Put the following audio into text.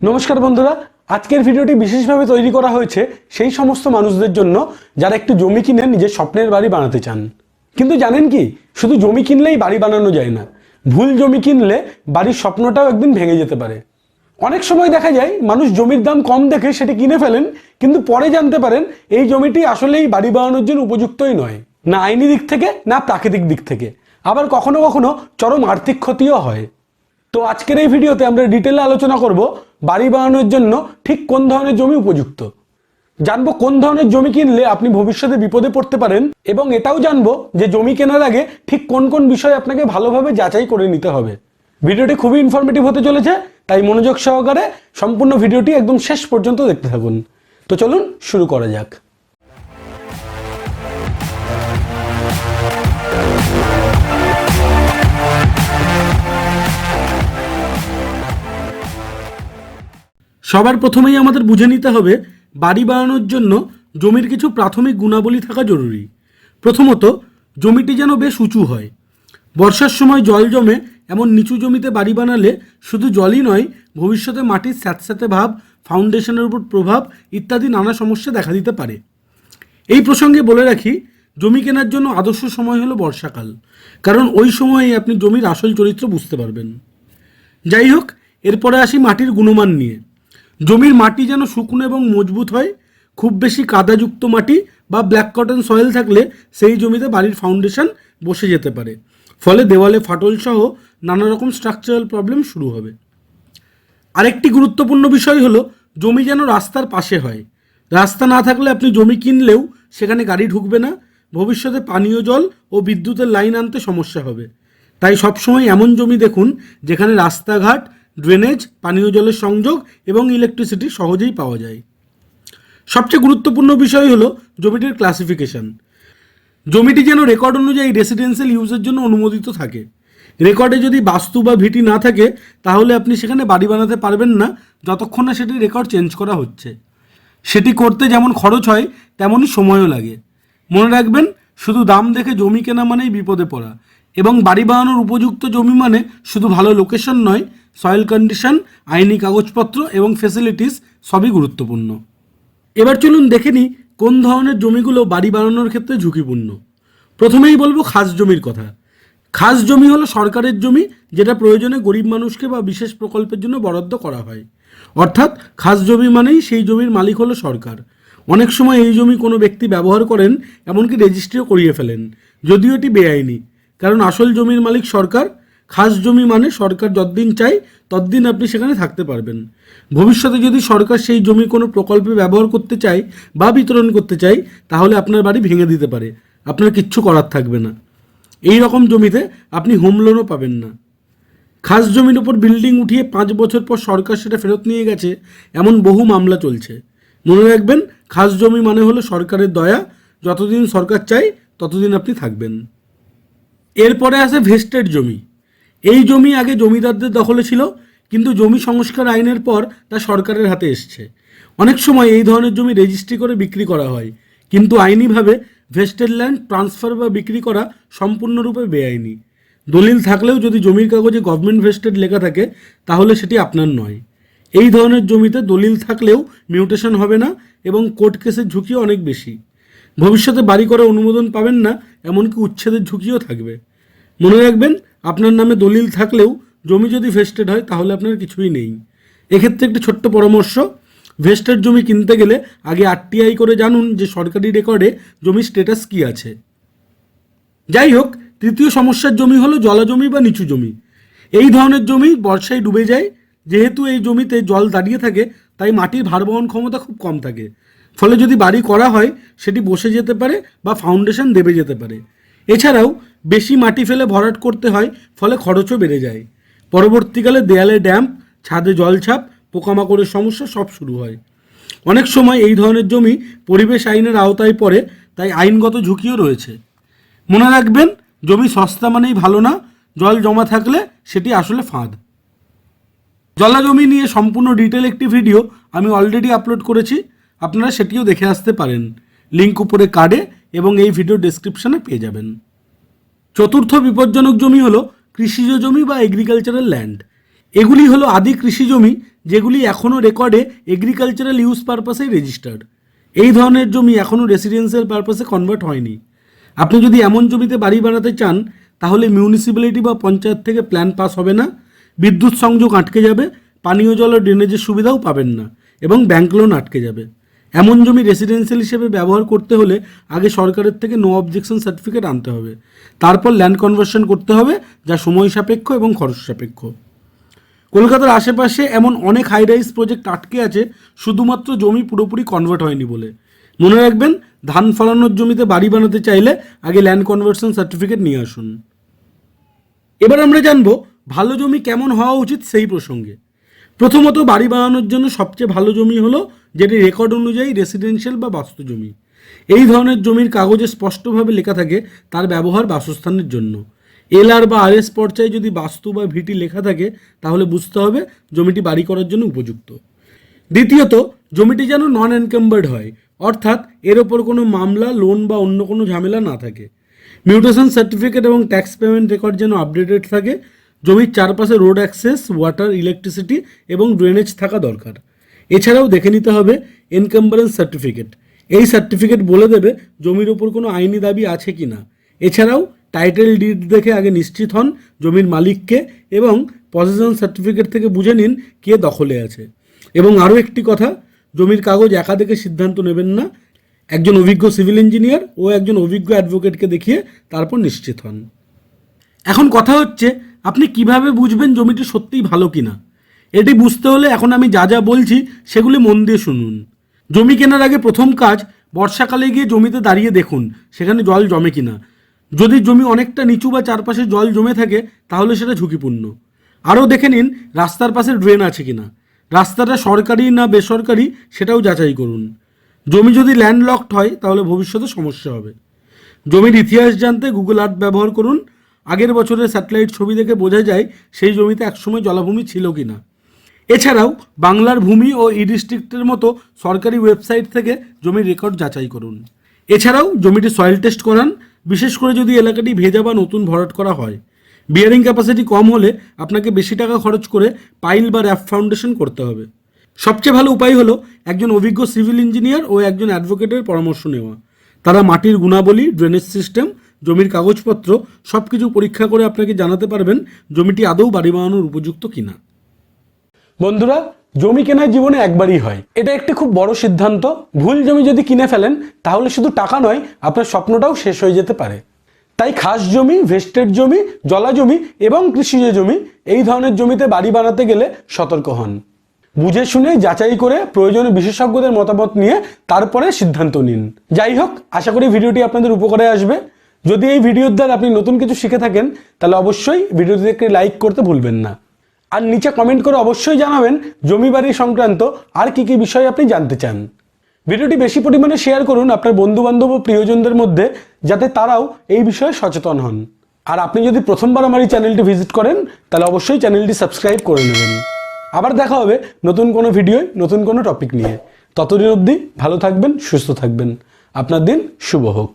নমস্কার বন্ধুরা, আজকের ভিডিওটি বিশেষভাবে তৈরি করা হয়েছে সেই সমস্ত মানুষদের জন্য যারা একটু জমি কিনে নিজের স্বপ্নের বাড়ি বানাতে চান। কিন্তু জানেন কি, শুধু জমি কিনলেই বাড়ি বানানো যায় না, ভুল জমি কিনলে বাড়ির স্বপ্নটাও একদিন ভেঙে যেতে পারে। অনেক সময় দেখা যায়, মানুষ জমির দাম কম দেখে সেটি কিনে ফেলেন, কিন্তু পরে জানতে পারেন এই জমিটি আসলেই বাড়ি বানানোর জন্য উপযুক্তই নয়, না আইনি দিক থেকে, না প্রাকৃতিক দিক থেকে। আবার কখনো কখনো চরম আর্থিক ক্ষতিও হয়। তো আজকের এই ভিডিওতে আমরা ডিটেলে আলোচনা করব বাড়ি বানানোর জন্য ঠিক কোন ধরনের জমি উপযুক্ত। জানব কোন ধরনের জমি কিনলে আপনি ভবিষ্যতে বিপদে পড়তে পারেন এবং এটাও জানব যে জমি কেনার আগে ঠিক কোন কোন বিষয় আপনাকে ভালোভাবে যাচাই করে নিতে হবে। ভিডিওটি খুবই ইনফরমেটিভ হতে চলেছে, তাই মনোযোগ সহকারে সম্পূর্ণ ভিডিওটি একদম শেষ পর্যন্ত দেখতে থাকুন। তো চলুন শুরু করা যাক। সবার প্রথমেই আমাদের বুঝে নিতে হবে বাড়ি বানানোর জন্য জমির কিছু প্রাথমিক গুণাবলী থাকা জরুরি। প্রথমত, জমিটি যেন বেশ উঁচু হয়। বর্ষার সময় জল জমে এমন নিচু জমিতে বাড়ি বানালে শুধু জলই নয়, ভবিষ্যতে মাটির স্যাঁতস্যাঁতে ভাব, ফাউন্ডেশনের উপর প্রভাব ইত্যাদি নানা সমস্যা দেখা দিতে পারে। এই প্রসঙ্গে বলে রাখি, জমি কেনার জন্য আদর্শ সময় হলো বর্ষাকাল। কারণ ওই সময়ে আপনি জমির আসল চরিত্র বুঝতে পারবেন। যাই হোক, এরপরে আসি মাটির গুণমান নিয়ে। জমির মাটি যেন শুকনো এবং মজবুত হয়, খুব বেশি কাদাযুক্ত মাটি বা ব্ল্যাক কটন সয়েল থাকলে সেই জমিতে বাড়ির ফাউন্ডেশন বসে যেতে পারে। ফলে দেওয়ালে ফাটল সহ নানা রকম স্ট্রাকচারাল প্রবলেম শুরু হবে। আরেকটি গুরুত্বপূর্ণ বিষয় হলো, জমি যেন রাস্তার পাশে হয়। রাস্তা না থাকলে আপনি জমি কিনলেও সেখানে গাড়ি ঢুকবে না, ভবিষ্যতে পানীয় জল ও বিদ্যুতের লাইন আনতে সমস্যা হবে। তাই সবসময় এমন জমি দেখুন, যেখানে রাস্তাঘাট ড্রেনেজ, পানীয় জলের সংযোগ এবং ইলেকট্রিসিটি সহজেই পাওয়া যায়। সবচেয়ে গুরুত্বপূর্ণ বিষয় হলো জমিটির ক্লাসিফিকেশন জমিটি যেন রেকর্ড অনুযায়ী রেসিডেন্সিয়াল ইউজের জন্য অনুমোদিত থাকে। রেকর্ডে যদি বাস্তু বা ভিটি না থাকে, তাহলে আপনি সেখানে বাড়ি বানাতে পারবেন না, যতক্ষণ না সেটি রেকর্ড চেঞ্জ করা হচ্ছে। সেটি করতে যেমন খরচ হয়, তেমনই সময়ও লাগে। মনে রাখবেন, শুধু দাম দেখে জমি কেনা মানেই বিপদে পড়া, এবং বাড়ি বানানোর উপযুক্ত জমি মানে শুধু ভালো লোকেশন নয় সয়েল কন্ডিশন আইনি কাগজপত্র এবং ফেসিলিটিস সবই গুরুত্বপূর্ণ। এবার চলুন দেখে নিই কোন ধরনের জমিগুলো বাড়ি বানানোর ক্ষেত্রে ঝুঁকিপূর্ণ। প্রথমেই বলব খাস জমির কথা। খাস জমি হলো সরকারের জমি যেটা প্রয়োজনে গরিব মানুষকে বা বিশেষ প্রকল্পের জন্য বরাদ্দ করা হয়। অর্থাৎ খাস জমি মানেই সেই জমির মালিক হলো সরকার। অনেক সময় এই জমি কোনো ব্যক্তি ব্যবহার করেন, এমনকি রেজিস্ট্রিও করিয়ে ফেলেন। যদিও এটি বেআইনি, কারণ আসল জমির মালিক সরকার খাস জমি মানে সরকার যতদিন চাই ততদিন আপনি সেখানে থাকতে পারবেন। ভবিষ্যতে যদি সরকার সেই জমি কোনো প্রকল্পে ব্যবহার করতে চায় বা বিতরণ করতে চায়, তাহলে আপনার বাড়ি ভেঙে দিতে পারে। আপনার কিচ্ছু করার থাকবে না। এই রকম জমিতে আপনি হোম লোনও পাবেন না। খাস জমির উপর বিল্ডিং উঠিয়ে পাঁচ বছর পর সরকার সেটা ফেরত নিয়ে গেছে, এমন বহু মামলা চলছে। মনে রাখবেন, খাস জমি মানে হলো সরকারের দয়া। যতদিন সরকার চায়, ততদিন আপনি থাকবেন। এরপরে আসে ভেস্টেড জমি। এই জমি আগে জমিদারদের দখলে ছিল, কিন্তু জমি সংস্কার আইনের পর তা সরকারের হাতে এসছে। অনেক সময় এই ধরনের জমি রেজিস্ট্রি করে বিক্রি করা হয়, কিন্তু আইনিভাবে ভেস্টেড ল্যান্ড ট্রান্সফার বা বিক্রি করা সম্পূর্ণরূপে বেআইনি। দলিল থাকলেও যদি জমির কাগজে গভর্নমেন্ট ভেস্টেড লেখা থাকে, তাহলে সেটি আপনার নয়। এই ধরনের জমিতে দলিল থাকলেও মিউটেশন হবে না এবং কোর্ট কেসের ঝুঁকিও অনেক বেশি। ভবিষ্যতে বাড়ি করে অনুমোদন পাবেন না, এমনকি উচ্ছেদের ঝুঁকিও থাকবে। মনে রাখবেন আপনার নামে দলিল থাকলেও জমি যদি ভেস্টেড হয়, তাহলে আপনার কিছুই নেই। এক্ষেত্রে একটি ছোট্ট পরামর্শ ভেস্টেড জমি কিনতে গেলে আগে আরটিআই করে জানুন যে সরকারি রেকর্ডে জমির স্ট্যাটাস কী আছে। যাই হোক, তৃতীয় সমস্যার জমি হলো জলাজমি বা নিচু জমি। এই ধরনের জমি বর্ষায় ডুবে যায়, যেহেতু এই জমিতে জল দাঁড়িয়ে থাকে, তাই মাটির ভারবহন ক্ষমতা খুব কম থাকে। ফলে যদি বাড়ি করা হয়, সেটি বসে যেতে পারে বা ফাউন্ডেশন দেবে যেতে পারে। এছাড়াও বেশি মাটি ফেলে ভরাট করতে হয়, ফলে খরচও বেড়ে যায়। পরবর্তীকালে দেয়ালে ড্যাম্প ছাদে জলছাপ পোকামাকড়ের সমস্যা সব শুরু হয়। অনেক সময় এই ধরনের জমি পরিবেশ আইনের আওতায় পড়ে, তাই আইনগত ঝুঁকিও রয়েছে। মনে রাখবেন, জমি সস্তা মানেই ভালো না, জল জমা থাকলে সেটি আসলে ফাঁদ। জলা জমি নিয়ে সম্পূর্ণ ডিটেল একটি ভিডিও আমি অলরেডি আপলোড করেছি, আপনারা সেটিও দেখে আসতে পারেন। লিঙ্ক উপরে কার্ডে এবং এই ভিডিও ডেসক্রিপশনে পেয়ে যাবেন। চতুর্থ বিপজ্জনক জমি হলো কৃষিজ জমি বা এগ্রিকালচারাল ল্যান্ড এগুলি হলো আদি কৃষি জমি, যেগুলি এখনও রেকর্ডে এগ্রিকালচারাল ইউজ পারপাসেই রেজিস্টার্ড এই ধরনের জমি এখনও রেসিডেন্সিয়াল পারপাসে কনভার্ট হয়নি। আপনি যদি এমন জমিতে বাড়ি বানাতে চান, তাহলে মিউনিসিপ্যালিটি বা পঞ্চায়েত থেকে প্ল্যান পাস হবে না, বিদ্যুৎ সংযোগ আটকে যাবে, পানীয় জল ও ড্রেনেজের সুবিধাও পাবেন না, এবং ব্যাংক লোন আটকে যাবে। এমন জমি রেসিডেন্সিয়াল হিসেবে ব্যবহার করতে হলে আগে সরকারের থেকে নো অবজেকশন সার্টিফিকেট আনতে হবে। তারপর ল্যান্ড কনভার্সন করতে হবে, যা সময় সাপেক্ষ এবং খরচ সাপেক্ষ। কলকাতার আশেপাশে এমন অনেক হাই রাইজ প্রজেক্ট আটকে আছে, শুধুমাত্র জমি পুরোপুরি কনভার্ট হয়নি বলে। মনে রাখবেন, ধান ফলানোর জমিতে বাড়ি বানাতে চাইলে আগে ল্যান্ড কনভার্সন সার্টিফিকেট নিয়ে আসুন। এবার আমরা জানব, ভালো জমি কেমন হওয়া উচিত সেই প্রসঙ্গে। প্রথমত বাড়ি বানানোর জন্য সবচেয়ে ভালো জমি হলো যেটি রেকর্ড অনুযায়ী রেসিডেন্সিয়াল বা বাস্তু জমি। এই ধরনের জমির কাগজে স্পষ্টভাবে লেখা থাকে তার ব্যবহার বাসস্থানের জন্য। এলআর বা আরএস পর্যায়ে যদি বাস্তু বা ভিটি লেখা থাকে, তাহলে বুঝতে হবে জমিটি বাড়ি করার জন্য উপযুক্ত। দ্বিতীয়ত, জমিটি যেন নন এনকাম্বার্ড হয়, অর্থাৎ এর ওপর কোনো মামলা লোন বা অন্য কোনো ঝামেলা না থাকে। মিউটেশন সার্টিফিকেট এবং ট্যাক্স পেমেন্ট রেকর্ড যেন আপডেটেড থাকে। জমির চারপাশে রোড অ্যাক্সেস ওয়াটার ইলেকট্রিসিটি এবং ড্রেনেজ থাকা দরকার। এছাড়াও দেখে নিতে হবে এনকাম্বারেন্স সার্টিফিকেট এই সার্টিফিকেট বলে দেবে জমির ওপর কোনো আইনি দাবি আছে কি না এছাড়াও টাইটেল ডিড দেখে আগে নিশ্চিত হন জমির মালিককে এবং পজিশন সার্টিফিকেট থেকে বুঝে নিন কে দখলে আছে। এবং আরও একটি কথা, জমির কাগজ একা দেখে সিদ্ধান্ত নেবেন না। একজন অভিজ্ঞ সিভিল ইঞ্জিনিয়ার ও একজন অভিজ্ঞ অ্যাডভোকেটকে দেখিয়ে তারপর নিশ্চিত হন। এখন কথা হচ্ছে, আপনি কীভাবে বুঝবেন জমিটি সত্যিই ভালো কিনা? এটি বুঝতে হলে এখন আমি যা যা বলছি সেগুলি মন দিয়ে শুনুন। জমি কেনার আগে প্রথম কাজ, বর্ষাকালে গিয়ে জমিতে দাঁড়িয়ে দেখুন, সেখানে জল জমে কিনা। যদি জমি অনেকটা নিচু বা চারপাশে জল জমে থাকে, তাহলে সেটা ঝুঁকিপূর্ণ। আরও দেখে নিন, রাস্তার পাশে ড্রেন আছে কিনা। রাস্তাটা সরকারি না বেসরকারি, সেটাও যাচাই করুন। জমি যদি ল্যান্ডলকড হয়, তাহলে ভবিষ্যতে সমস্যা হবে। জমির ইতিহাস জানতে গুগল আর্থ ব্যবহার করুন। আগের বছরের স্যাটেলাইট ছবি দেখে বোঝা যায়, সেই জমিতে একসময় জলাভূমি ছিল কি না এছাড়াও বাংলার ভূমি ও ই ডিস্ট্রিক্টের মতো সরকারি ওয়েবসাইট থেকে জমির রেকর্ড যাচাই করুন। এছাড়াও জমিটি সয়েল টেস্ট করান, বিশেষ করে যদি এলাকাটি ভেজা বা নতুন ভরাট করা হয়। বিয়ারিং ক্যাপাসিটি কম হলে আপনাকে বেশি টাকা খরচ করে পাইল বা র্যাপ ফাউন্ডেশন করতে হবে। সবচেয়ে ভালো উপায় হলো একজন অভিজ্ঞ সিভিল ইঞ্জিনিয়ার ও একজন অ্যাডভোকেটের পরামর্শ নেওয়া। তারা মাটির গুণাবলী ড্রেনেজ সিস্টেম জমির কাগজপত্র সব কিছু পরীক্ষা করে আপনাকে জানাতে পারবেন জমিটি আদৌ বাড়ি বানানোর উপযুক্ত কিনা। বন্ধুরা, জমি কেনার জীবনে একবারই হয়। এটা একটি খুব বড় সিদ্ধান্ত। ভুল জমি যদি কিনে ফেলেন, তাহলে শুধু টাকা নয়, আপনার স্বপ্নটাও শেষ হয়ে যেতে পারে। তাই খাস জমি, ভেস্টেড জমি, জলা জমি এবং কৃষিজ জমি, এই ধরনের জমিতে বাড়ি বানাতে গেলে সতর্ক হন। বুঝে শুনে যাচাই করে প্রয়োজনীয় বিশেষজ্ঞদের মতামত নিয়ে তারপরে সিদ্ধান্ত নিন। যাই হোক, আশা করি ভিডিওটি আপনাদের উপকারে আসবে। যদি এই ভিডিওর দ্বারা আপনি নতুন কিছু শিখে থাকেন, তাহলে অবশ্যই ভিডিওটিকে লাইক করতে ভুলবেন না। আর নিচে কমেন্ট করে অবশ্যই জানাবেন জমি বাড়ি সংক্রান্ত আর কি কি বিষয় আপনি জানতে চান। ভিডিওটি বেশি পরিমাণে শেয়ার করুন আপনার বন্ধু বান্ধব ও প্রিয়জনদের মধ্যে যাতে তারাও এই বিষয়ে সচেতন হন। আর আপনি যদি প্রথমবার আমার এই চ্যানেলটি ভিজিট করেন, তাহলে অবশ্যই চ্যানেলটি সাবস্ক্রাইব করে নেবেন। আবার দেখা হবে নতুন কোনো ভিডিওয় নতুন কোনো টপিক নিয়ে। ততদিন অবধি ভালো থাকবেন, সুস্থ থাকবেন। আপনার দিন শুভ হোক।